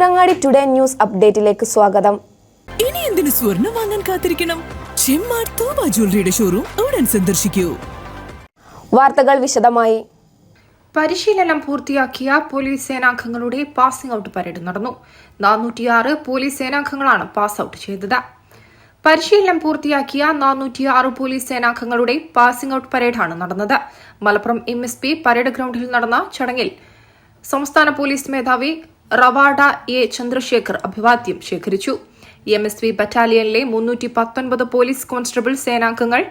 Tirurangadi today news അപ്ഡേറ്റിലേക്ക് സ്വാഗതം. ഇനി എന്തിനു സ്വർണം വാങ്ങാൻ കാത്തിരിക്കണം? ചെമ്മാർ തോമ ജ്വല്ലറിയുടെ ഷോറൂം ഉടൻ സന്ദർശിക്കൂ. വാർത്തകൾ വിശദമായി. പരിശീലനം പൂർത്തിയാക്കിയ പോലീസ് സേനാംഗങ്ങളുടെ പാസിംഗ് ഔട്ട് പരേഡ് നടന്നു. നാനൂറ്റിയാറ് പോലീസ് സേനാംഗങ്ങളാണ് പാസ് ഔട്ട് ചെയ്തത്. പരിശീലനം പൂർത്തിയാക്കിയ നാനൂറ്റിയാറ് പോലീസ് സേനാംഗങ്ങളുടെ പാസിംഗ് ഔട്ട് പരേഡാണ് നടന്നത്. Malappuram M S P parade ഗ്രൌണ്ടിൽ നടന്ന ചടങ്ങിൽ സംസ്ഥാന പോലീസ് മേധാവി റവാഡ എ ചന്ദ്രശേഖർ അഭിവാദ്യം ശേഖരിച്ചു. എം എസ് വി ബറ്റാലിയനിലെ മുന്നൂറ്റി പത്തൊൻപത് പോലീസ് കോൺസ്റ്റബിൾ സേനാംഗങ്ങൾ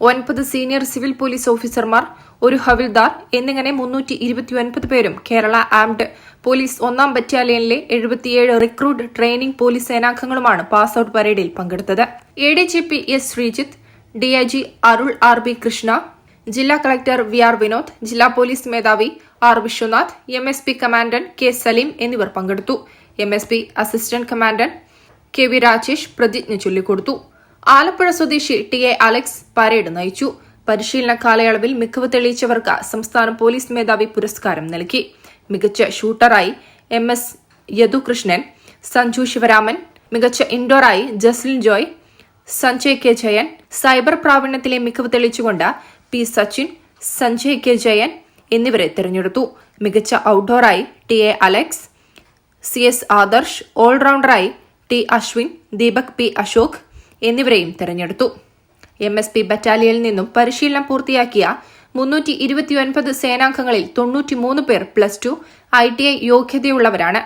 ഒൻപത് സീനിയർ സിവിൽ പോലീസ് ഓഫീസർമാർ ഒരു ഹവിൽദാർ എന്നിങ്ങനെ മുന്നൂറ്റി ഇരുപത്തിയൊൻപത് പേരും കേരള ആംഡ് പോലീസ് ഒന്നാം ബറ്റാലിയനിലെ എഴുപത്തിയേഴ് റിക്രൂട്ട് ട്രെയിനിംഗ് പോലീസ് സേനാംഗങ്ങളുമാണ് പാസ് ഔട്ട് പരേഡിൽ പങ്കെടുത്തത്. A D G P S Sreejith DIG Arul R B Krishna ജില്ലാ കളക്ടർ വി ആർ വിനോദ് ജില്ലാ പോലീസ് മേധാവി R Vishwanath M S P commandant K Saleem എന്നിവർ പങ്കെടുത്തു. M S P assistant commandant K V Rajesh പ്രതിജ്ഞ ചൊല്ലിക്കൊടുത്തു. ആലപ്പുഴ സ്വദേശി T A Alex parade നയിച്ചു. പരിശീലന കാലയളവിൽ മികവ് തെളിയിച്ചവർക്ക് സംസ്ഥാന പോലീസ് മേധാവി പുരസ്കാരം നൽകി. മികച്ച ഷൂട്ടറായി എം എസ് യദുകൃഷ്ണൻ സഞ്ജു ശിവരാമൻ മികച്ച ഇൻഡോറായി ജസ്ലിൻ ജോയ് സഞ്ജയ് കെ ജയൻ സൈബർ പ്രാവീണ്യത്തിലെ മികവ് തെളിയിച്ചുകൊണ്ട് പി സച്ചിൻ സഞ്ജയ് കെ ജയൻ എന്നിവരെ തിരഞ്ഞെടുത്തു. മികച്ച ഔട്ട്ഡോറായി T A Alex C S Adarsh ഓൾറൗണ്ടറായി T Ashwin Deepak P Ashok എന്നിവരെയും തെരഞ്ഞെടുത്തു. എം എസ് പി ബറ്റാലിയനിൽ നിന്നും പരിശീലനം പൂർത്തിയാക്കിയ മുന്നൂറ്റി ഇരുപത്തിയൊൻപത് സേനാംഗങ്ങളിൽ തൊണ്ണൂറ്റിമൂന്ന് പേർ plus two I T I യോഗ്യതയുള്ളവരാണ്.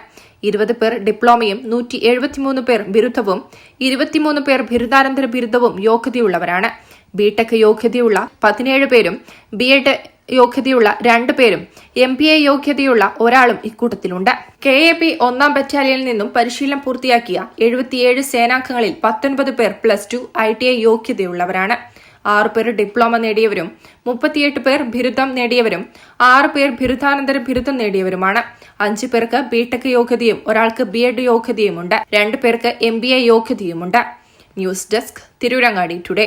ഇരുപത് പേർ ഡിപ്ലോമയും നൂറ്റി എഴുപത്തിമൂന്ന് പേർ ബിരുദവും ഇരുപത്തിമൂന്ന് പേർ ബിരുദാനന്തര ബിരുദവും യോഗ്യതയുള്ളവരാണ്. ബിടെക് യോഗ്യതയുള്ള പതിനേഴ് പേരും ബി എഡ് യോഗ്യതയുള്ള രണ്ടുപേരും എം പി എ യോഗ്യതയുള്ള ഒരാളും ഇക്കൂട്ടത്തിലുണ്ട്. കെ എ പി ഒന്നാം ബറ്റാലിയനിൽ നിന്നും പരിശീലനം പൂർത്തിയാക്കിയ എഴുപത്തിയേഴ് സേനാംഗങ്ങളിൽ പത്തൊൻപത് പേർ plus two I T I യോഗ്യതയുള്ളവരാണ്. ആറ് പേർ ഡിപ്ലോമ നേടിയവരും മുപ്പത്തിയെട്ട് പേർ ബിരുദം നേടിയവരും ആറ് പേർ ബിരുദാനന്തര ബിരുദം നേടിയവരുമാണ്. അഞ്ചു പേർക്ക് ബിടെക് യോഗ്യതയും ഒരാൾക്ക് ബി എഡ് യോഗ്യതയുമുണ്ട്. രണ്ടു പേർക്ക് M B A യോഗ്യതയുമുണ്ട്. News desk Tirurangadi today.